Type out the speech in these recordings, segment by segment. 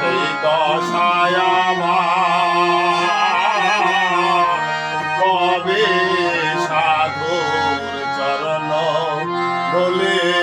সেই দশায় কবে সাধুর চরণ বলে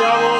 Bravo.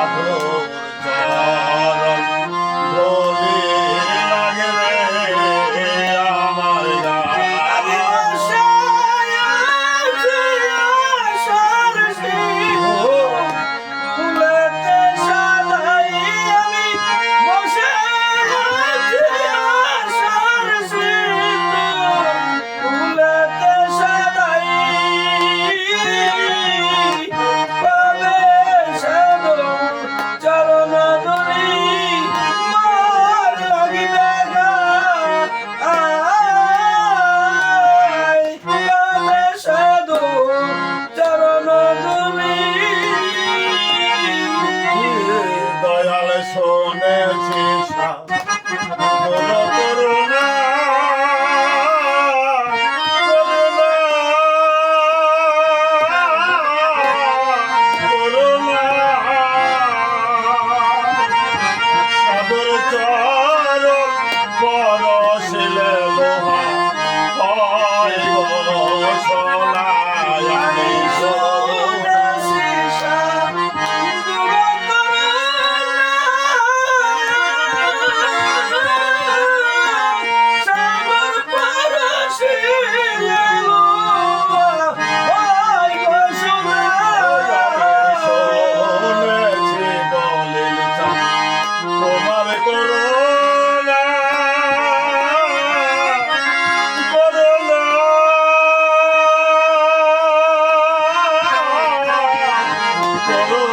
Bible. Alexis. follow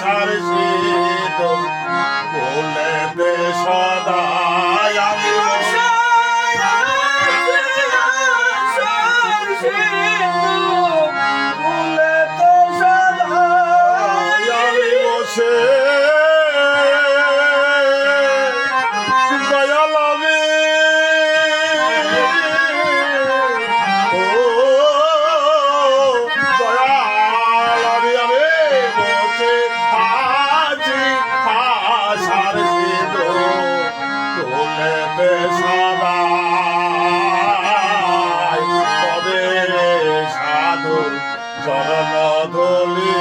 আছার শীত বলে সদাই চরণ ধুলি